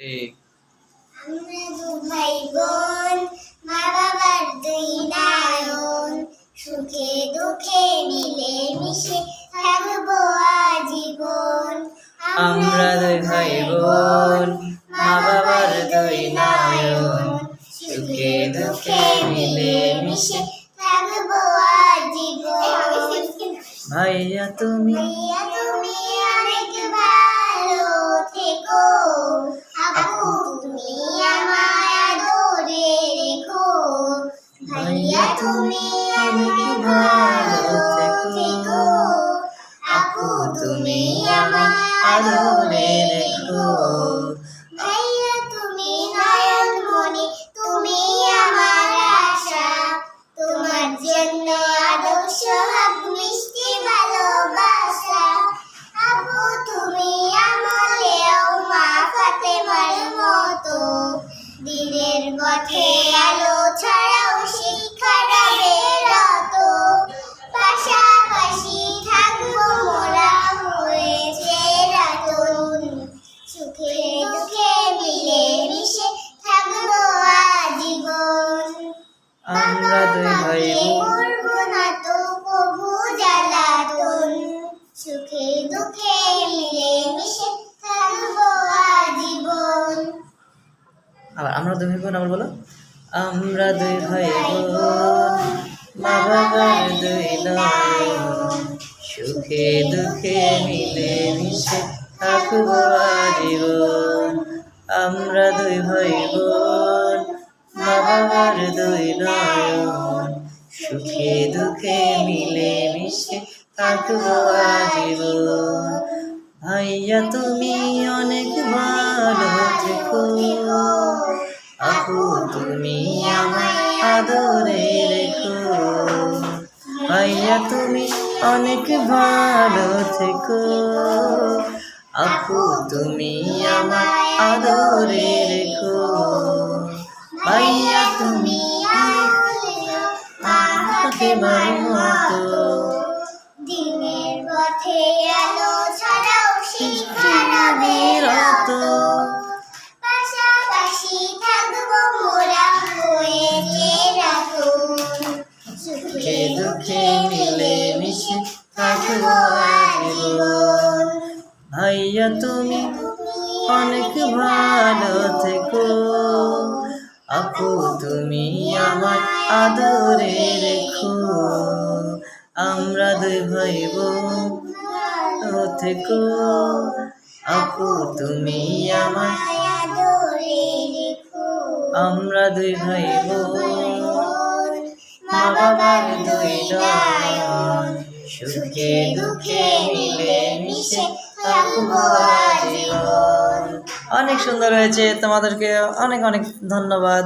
আমরা দু ভাই বোন মা বাবার দুই নায়ন। সুখে দুঃখে মিলে মিশে থাকব আজীবন। আমরা দুই ভাই বোন মা বাবার দুই নায়ন। সুখে দুঃখে মিলে মিশে থাকব আজীবন। ভাইয়া তুমি আদরে রেখো ভাইয়া তুমি নয়ন মনি তুমি আমার আশা। তোমার জন্য আদর্শ হাত মিষ্টি ভালোবাসা। আপু তুমি আমলেও মা ফাতেমার মতো। দিনের পথে সুখে মিলে মিশে থাকব আজীবন। আমরা দুই ভাই বোন। না তো প্রভু জ্বালাতন। সুখে দুঃখে মিলে মিশে থাকব আজীবন। আবার আমরা দুই ভাই বোন আবার বলো। আমরা দুই ভাই বোন। মা বাবার দুই নয়ন সুখে দুঃখে মিলে মিশে থাকব আজীবন আমরা দুই ভাই বোন মা বাবার দুই নয়ন, সুখে দুঃখে মিলে মিশে থাকব আজীবন ভাইয়া, তুমি অনেক ভালো থেকো। আপু, তুমি আমার আদরে রেখো। ভাইয়া, তুমি অনেক ভালো থেকো। তুমি আমায় আদরে রেখো। ভাইয়া তুমি ফাতেমার মতো। দিনের পথে আলো ছড়াও শিক্ষা বিরত পাশাপাশি থাকব মোরা হয়েছে রাতন সুখে দুঃখে মিলে মিশে থাকব। ভাইয়া তুমি অনেক ভালো থেকো। আপু তুমি আমার আদরে রেখো। আমরা দুই ভাই বোন থেকো। আপু তুমি আমার আমরা দুই ভাই বোন বাবার দুই সুখে দুঃখে মিলে মিশে অনেক সুন্দর হয়েছে। তোমাদেরকে অনেক অনেক ধন্যবাদ।